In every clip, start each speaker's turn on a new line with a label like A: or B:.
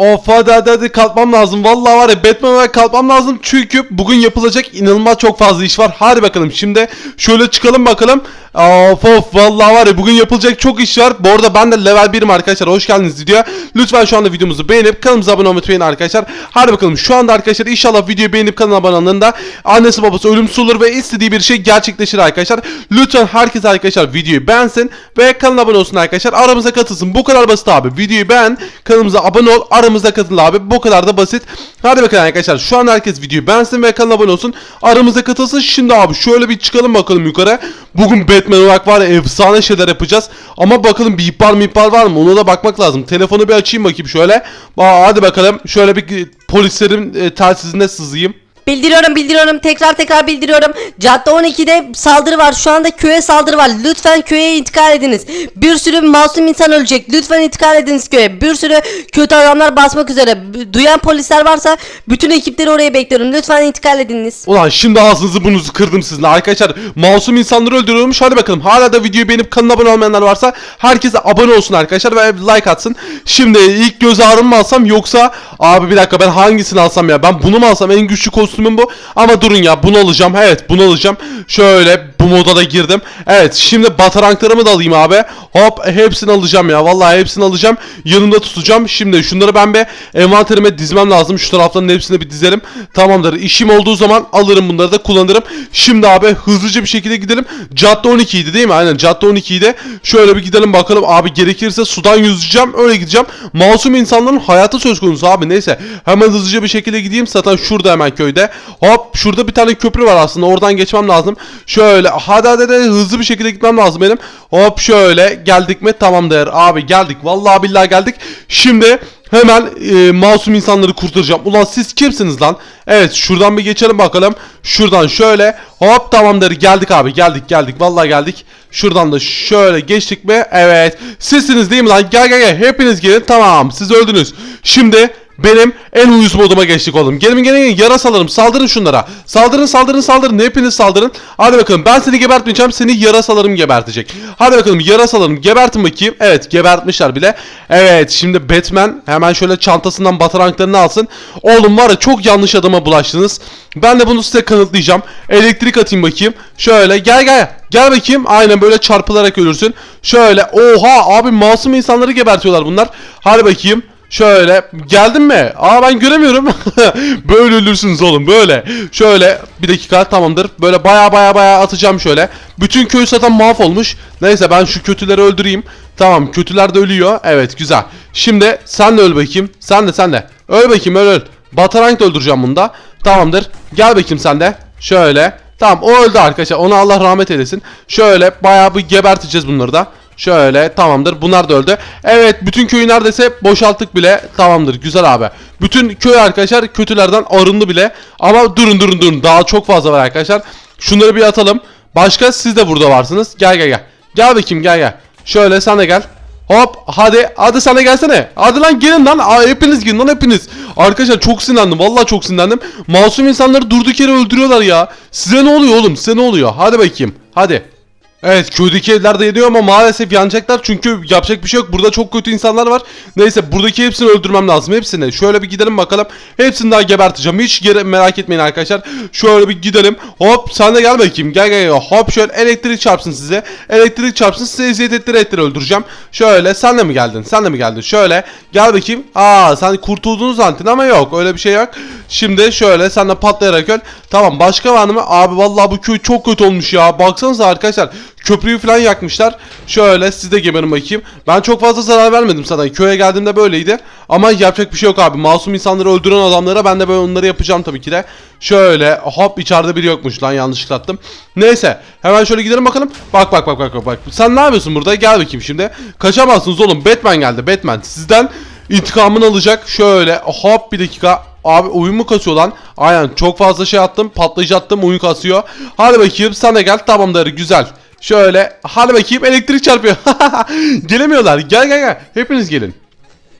A: Of hadi hadi hadi kalkmam lazım. Vallahi var ya Batman olarak kalkmam lazım. Çünkü bugün yapılacak inanılmaz çok fazla iş var. Hadi bakalım şimdi şöyle çıkalım bakalım. Of of vallahi var ya bugün yapılacak çok iş var. Bu arada ben de level 1'im arkadaşlar. Hoş geldiniz videoya. Lütfen şu anda videomuzu beğenip kanalımıza abone olmayı unutmayın arkadaşlar. Hadi bakalım şu anda arkadaşlar inşallah videoyu beğenip kanala abone olanında annesi babası ölümsüz olur ve istediği bir şey gerçekleşir arkadaşlar. Lütfen herkes arkadaşlar videoyu beğensin ve kanala abone olsun arkadaşlar. Aramıza katılsın. Bu kadar basit abi. Videoyu beğen, kanalımıza abone ol, aramıza katıl abi. Bu kadar da basit. Hadi bakalım arkadaşlar. Şu an herkes videoyu beğensin ve kanala abone olsun. Aramıza katılsın. Şimdi abi şöyle bir çıkalım bakalım yukarı. Bugün Batman olarak var ya efsane şeyler yapacağız. Ama bakalım bir ihbar mı ihbar var mı? Ona da bakmak lazım. Telefonu bir açayım bakayım şöyle. Aa, hadi bakalım. Şöyle bir polislerin e, telsizine sızayım.
B: Bildiriyorum bildiriyorum tekrar tekrar bildiriyorum. Cadde 12'de saldırı var. Şu anda köye saldırı var. Lütfen köye intikal ediniz. Bir sürü masum insan ölecek. Lütfen intikal ediniz köye. Bir sürü kötü adamlar basmak üzere. Duyan polisler varsa bütün ekipleri oraya bekliyorum. Lütfen intikal ediniz.
A: Ulan şimdi ağzınızı burnunuzu kırdım sizinle arkadaşlar. Masum insanları öldürüyormuş. Hadi bakalım. Hala da videoyu beğenip kanala abone olmayanlar varsa herkese abone olsun arkadaşlar ve like atsın. Şimdi ilk göz ağrımı mı alsam yoksa abi bir dakika ben hangisini alsam ya? Ben bunu mu alsam? En güçlü kostümüm bu. Ama durun ya bunu alacağım. Evet bunu alacağım. Şöyle bu moda da girdim. Evet şimdi bataranklarımı da alayım abi. Hop hepsini alacağım ya. Vallahi hepsini alacağım. Yanımda tutacağım. Şimdi şunları ben bir envanterime dizmem lazım. Şu tarafların hepsini bir dizelim. Tamamdır. İşim olduğu zaman alırım bunları da kullanırım. Şimdi abi hızlıca bir şekilde gidelim. Cadde 12 idi değil mi? Aynen cadde 12 idi. Şöyle bir gidelim bakalım. Abi gerekirse sudan yüzeceğim. Öyle gideceğim. Masum insanların hayatı söz konusu abi. Neyse. Hemen hızlıca bir şekilde gideyim. Zaten şurada hemen köyde. Hop şurada bir tane köprü var aslında. Oradan geçmem lazım. Şöyle hadi hadi hadi hızlı bir şekilde gitmem lazım benim. Hop şöyle geldik mi? Tamamdır abi geldik. Vallahi billahi geldik. Şimdi Hemen e, masum insanları kurtaracağım. Ulan siz kimsiniz lan? Evet şuradan bir geçelim bakalım. Şuradan şöyle. Hop tamamdır geldik abi geldik geldik. Vallahi geldik. Şuradan da şöyle geçtik mi? Evet. Sizsiniz değil mi lan? Gel gel gel. Hepiniz gelin. Tamam siz öldünüz. Şimdi benim en uyuz moduma geçtik oğlum. Gelin gelin yarasalarım saldırın şunlara. Saldırın saldırın saldırın hepiniz saldırın. Hadi bakalım ben seni gebertmeyeceğim seni yarasalarım gebertecek. Hadi bakalım yarasalarım gebertin bakayım. Evet gebertmişler bile. Evet şimdi Batman hemen şöyle çantasından bataranklarını alsın. Oğlum var ya çok yanlış adama bulaştınız. Ben de bunu size kanıtlayacağım. Elektrik atayım bakayım. Şöyle gel gel. Gel bakayım. Aynen böyle çarpılarak ölürsün. Şöyle oha abi masum insanları gebertiyorlar bunlar. Hadi bakayım. Şöyle geldin mi? Aa ben göremiyorum. böyle ölürsünüz oğlum böyle. Şöyle bir dakika tamamdır. Böyle baya baya baya atacağım şöyle. Bütün köy zaten mahvolmuş. Neyse ben şu kötüleri öldüreyim. Tamam kötüler de ölüyor. Evet güzel. Şimdi sen de öl bakayım. Sen de sen de. Öl bakayım öl öl. Batarank da öldüreceğim bunda. Tamamdır. Gel bakayım sen de. Şöyle. Tamam o öldü arkadaşlar. Ona Allah rahmet eylesin. Şöyle bayağı bir geberteceğiz bunları da. Şöyle tamamdır. Bunlar da öldü. Evet bütün köyü neredeyse boşalttık bile. Tamamdır güzel abi. Bütün köy arkadaşlar kötülerden arındı bile. Ama durun durun durun. Daha çok fazla var arkadaşlar. Şunları bir atalım. Başka siz de burada varsınız. Gel gel gel. Gel bakayım gel gel. Şöyle sen de gel. Hop hadi hadi de gelsene. Hadi lan gelin lan. Aa, hepiniz gelin lan hepiniz. Arkadaşlar çok sinirlendim. Vallahi çok sinirlendim. Masum insanları durduk yere öldürüyorlar ya. Size ne oluyor oğlum? Size ne oluyor? Hadi bakayım. Hadi. Evet köydeki evler de yanıyor ama maalesef yanacaklar çünkü yapacak bir şey yok. Burada çok kötü insanlar var. Neyse buradaki hepsini öldürmem lazım hepsini. Şöyle bir gidelim bakalım. Hepsini daha geberteceğim. Hiç gere- merak etmeyin arkadaşlar. Şöyle bir gidelim. Hop sen de gel bakayım. Gel gel gel. Hop şöyle elektrik çarpsın size. Elektrik çarpsın size eziyet ettire ettire öldüreceğim. Şöyle sen de mi geldin? Sen de mi geldin? Şöyle gel bakayım. Aa sen kurtuldun zannettin ama yok. Öyle bir şey yok. Şimdi şöyle sen de patlayarak öl. Tamam başka var mı? Abi vallahi bu köy çok kötü olmuş ya. Baksanıza arkadaşlar. Köprüyü falan yakmışlar. Şöyle siz de geberin bakayım. Ben çok fazla zarar vermedim zaten. Köye geldiğimde böyleydi. Ama yapacak bir şey yok abi. Masum insanları öldüren adamlara ben de böyle onları yapacağım tabii ki de. Şöyle hop içeride biri yokmuş lan yanlışlıkla attım. Neyse hemen şöyle gidelim bakalım. Bak bak bak bak bak. Sen ne yapıyorsun burada? Gel bakayım şimdi. Kaçamazsınız oğlum. Batman geldi. Batman. Sizden intikamını alacak. Şöyle hop bir dakika. Abi oyun mu kasıyor lan? Aynen çok fazla şey attım. Patlayıcı attım oyun kasıyor. Hadi bakayım de gel. Tamamdır güzel. Şöyle hadi bakayım elektrik çarpıyor. Gelemiyorlar. Gel gel gel. Hepiniz gelin.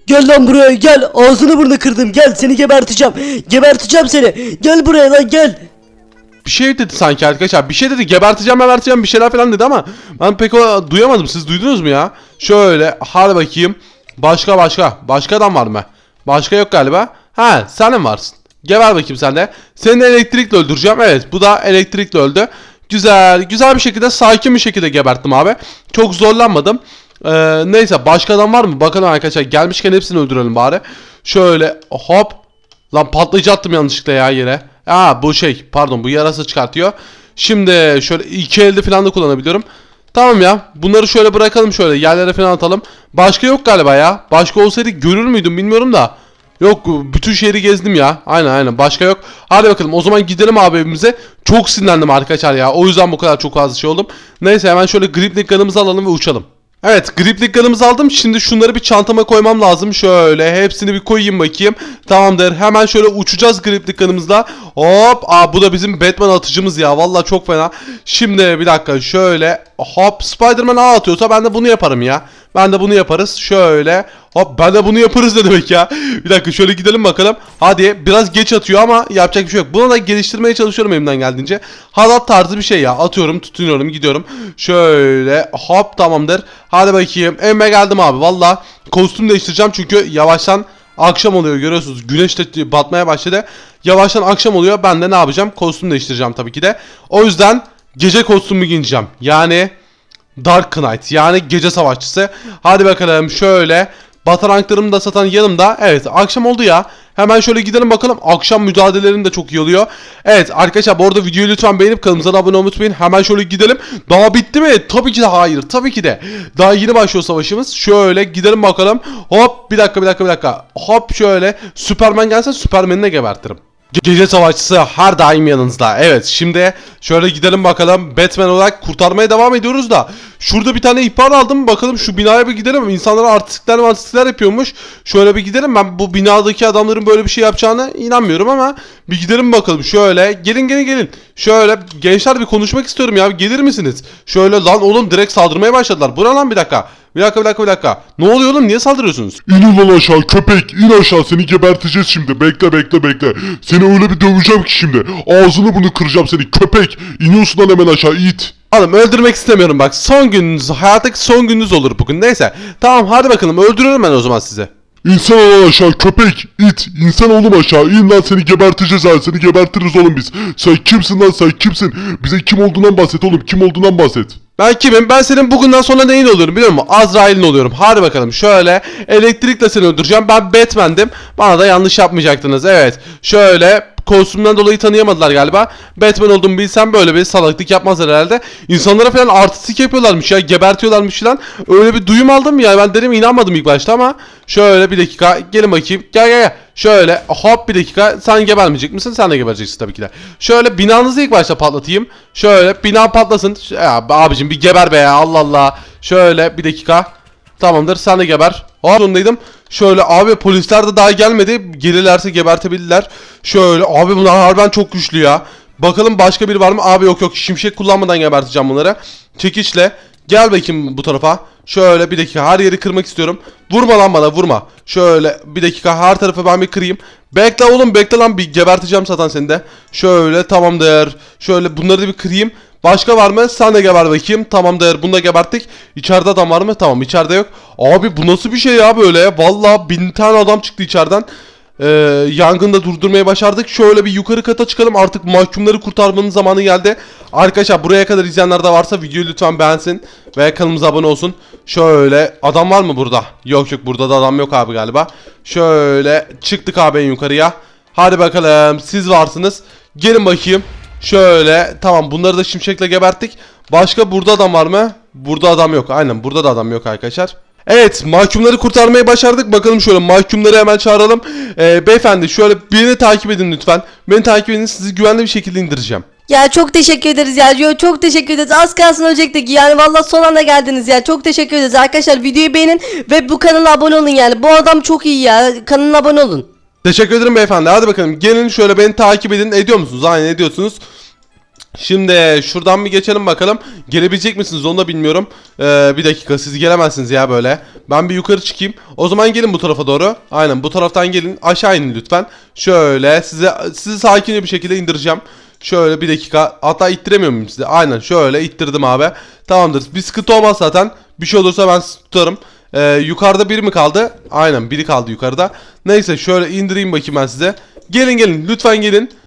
C: Gel lan buraya gel ağzını burnunu kırdım gel seni geberteceğim geberteceğim seni gel buraya lan gel
A: Bir şey dedi sanki arkadaşlar. Bir şey dedi. Geberteceğim geberteceğim bir şeyler falan dedi ama ben pek o duyamadım. Siz duydunuz mu ya? Şöyle hadi bakayım. Başka başka. Başka adam var mı? Başka yok galiba. Ha sen mi varsın? Geber bakayım sen de. Seni de elektrikle öldüreceğim. Evet bu da elektrikle öldü. Güzel. Güzel bir şekilde sakin bir şekilde geberttim abi. Çok zorlanmadım. Ee, neyse başka adam var mı? Bakalım arkadaşlar gelmişken hepsini öldürelim bari. Şöyle hop. Lan patlayıcı attım yanlışlıkla ya yere. Aa bu şey pardon bu yarasa çıkartıyor. Şimdi şöyle iki elde falan da kullanabiliyorum. Tamam ya bunları şöyle bırakalım şöyle yerlere falan atalım. Başka yok galiba ya. Başka olsaydı görür müydüm bilmiyorum da. Yok bütün şehri gezdim ya. Aynen aynen başka yok. Hadi bakalım o zaman gidelim abi evimize. Çok sinirlendim arkadaşlar ya. O yüzden bu kadar çok fazla şey oldum. Neyse hemen şöyle griplik ganımızı alalım ve uçalım. Evet griplik ganımızı aldım. Şimdi şunları bir çantama koymam lazım. Şöyle hepsini bir koyayım bakayım. Tamamdır. Hemen şöyle uçacağız griplik ganımızla. Hop. Aa bu da bizim Batman atıcımız ya. Vallahi çok fena. Şimdi bir dakika şöyle hop Spider-Man ağ atıyorsa ben de bunu yaparım ya. Ben de bunu yaparız. Şöyle hop ben de bunu yaparız ne demek ya. Bir dakika şöyle gidelim bakalım. Hadi biraz geç atıyor ama yapacak bir şey yok. Bunu da geliştirmeye çalışıyorum elimden geldiğince. Halat tarzı bir şey ya. Atıyorum tutunuyorum gidiyorum. Şöyle hop tamamdır. Hadi bakayım. Emme geldim abi. Valla kostüm değiştireceğim çünkü yavaştan akşam oluyor görüyorsunuz. Güneş de batmaya başladı. Yavaştan akşam oluyor. Ben de ne yapacağım? Kostüm değiştireceğim tabii ki de. O yüzden gece kostümü giyeceğim. Yani Dark Knight yani gece savaşçısı. Hadi bakalım şöyle. Bataranklarımı da satan yanımda. Evet akşam oldu ya. Hemen şöyle gidelim bakalım. Akşam mücadelelerim de çok iyi oluyor. Evet arkadaşlar bu arada videoyu lütfen beğenip kanalımıza abone olmayı unutmayın. Hemen şöyle gidelim. Daha bitti mi? Tabii ki de hayır. Tabii ki de. Daha yeni başlıyor savaşımız. Şöyle gidelim bakalım. Hop bir dakika bir dakika bir dakika. Hop şöyle. Superman gelse Superman'i de gebertirim. Ge- Gece savaşçısı her daim yanınızda. Evet şimdi şöyle gidelim bakalım. Batman olarak kurtarmaya devam ediyoruz da. Şurada bir tane ihbar aldım. Bakalım şu binaya bir gidelim. İnsanlara artistikler artistikler yapıyormuş. Şöyle bir gidelim. Ben bu binadaki adamların böyle bir şey yapacağına inanmıyorum ama bir gidelim bakalım. Şöyle gelin gelin gelin. Şöyle gençler bir konuşmak istiyorum ya. Gelir misiniz? Şöyle lan oğlum direkt saldırmaya başladılar. Buna lan bir dakika. Bir dakika bir dakika bir dakika. Ne oluyor oğlum? Niye saldırıyorsunuz?
D: İn ulan aşağı köpek in aşağı seni geberteceğiz şimdi bekle bekle bekle Seni öyle bir döveceğim ki şimdi ağzını bunu kıracağım seni köpek İniyorsun lan hemen aşağı it
A: Oğlum öldürmek istemiyorum bak. Son gününüz, hayattaki son gününüz olur bugün. Neyse. Tamam hadi bakalım öldürürüm ben o zaman sizi.
D: İnsan ol aşağı köpek it insan oğlum aşağı in lan seni geberteceğiz ha seni gebertiriz oğlum biz Sen kimsin lan sen kimsin bize kim olduğundan bahset oğlum kim olduğundan bahset
A: Ben kimim? Ben senin bugünden sonra neyin oluyorum biliyor musun? Azrail'in oluyorum. Hadi bakalım. Şöyle elektrikle seni öldüreceğim. Ben Batman'dim. Bana da yanlış yapmayacaktınız. Evet. Şöyle kostümden dolayı tanıyamadılar galiba. Batman olduğumu bilsem böyle bir salaklık yapmazlar herhalde. İnsanlara falan artistik yapıyorlarmış ya. Gebertiyorlarmış falan. Öyle bir duyum aldım ya. Ben dedim inanmadım ilk başta ama şöyle bir dakika. Gelin bakayım. Gel gel gel. Şöyle hop bir dakika. Sen gebermeyecek misin? Sen de gebereceksin tabii ki de. Şöyle binanızı ilk başta patlatayım. Şöyle bina patlasın. Ya abicim bir geber be ya Allah Allah. Şöyle bir dakika. Tamamdır sen de geber. Hop sonundaydım. Şöyle abi polisler de daha gelmedi. Gelirlerse gebertebilirler. Şöyle abi bunlar harbiden çok güçlü ya. Bakalım başka biri var mı? Abi yok yok şimşek kullanmadan geberteceğim bunları. Çekiçle. Gel bakayım bu tarafa. Şöyle bir dakika her yeri kırmak istiyorum. Vurma lan bana vurma. Şöyle bir dakika her tarafı ben bir kırayım. Bekle oğlum bekle lan bir geberteceğim zaten seni de. Şöyle tamamdır. Şöyle bunları da bir kırayım. Başka var mı? Sen de geber bakayım. Tamamdır. Bunu da geberttik. İçeride adam var mı? Tamam içeride yok. Abi bu nasıl bir şey ya böyle? Vallahi bin tane adam çıktı içeriden. Ee, yangını da durdurmaya başardık. Şöyle bir yukarı kata çıkalım. Artık mahkumları kurtarmanın zamanı geldi. Arkadaşlar buraya kadar izleyenler de varsa videoyu lütfen beğensin. Ve kanalımıza abone olsun. Şöyle adam var mı burada? Yok yok burada da adam yok abi galiba. Şöyle çıktık abi yukarıya. Hadi bakalım siz varsınız. Gelin bakayım. Şöyle tamam bunları da şimşekle geberttik. Başka burada adam var mı? Burada adam yok. Aynen burada da adam yok arkadaşlar. Evet mahkumları kurtarmayı başardık. Bakalım şöyle mahkumları hemen çağıralım. Ee, beyefendi şöyle birini takip edin lütfen. Beni takip edin sizi güvenli bir şekilde indireceğim.
B: Ya çok teşekkür ederiz ya. Yo, çok teşekkür ederiz. Az kalsın ölecektik. Yani vallahi son anda geldiniz ya. Çok teşekkür ederiz. Arkadaşlar videoyu beğenin ve bu kanala abone olun yani. Bu adam çok iyi ya. Kanala abone olun.
A: Teşekkür ederim beyefendi. Hadi bakalım gelin şöyle beni takip edin. Ediyor musunuz? Aynen ediyorsunuz. Şimdi şuradan bir geçelim bakalım. Gelebilecek misiniz onu da bilmiyorum. Ee, bir dakika siz gelemezsiniz ya böyle. Ben bir yukarı çıkayım. O zaman gelin bu tarafa doğru. Aynen bu taraftan gelin. Aşağı inin lütfen. Şöyle size sizi sakince bir şekilde indireceğim. Şöyle bir dakika. Hatta ittiremiyor muyum size? Aynen şöyle ittirdim abi. Tamamdır. Bir sıkıntı olmaz zaten. Bir şey olursa ben sizi tutarım. Ee, yukarıda biri mi kaldı? Aynen biri kaldı yukarıda. Neyse şöyle indireyim bakayım ben size. Gelin gelin lütfen gelin.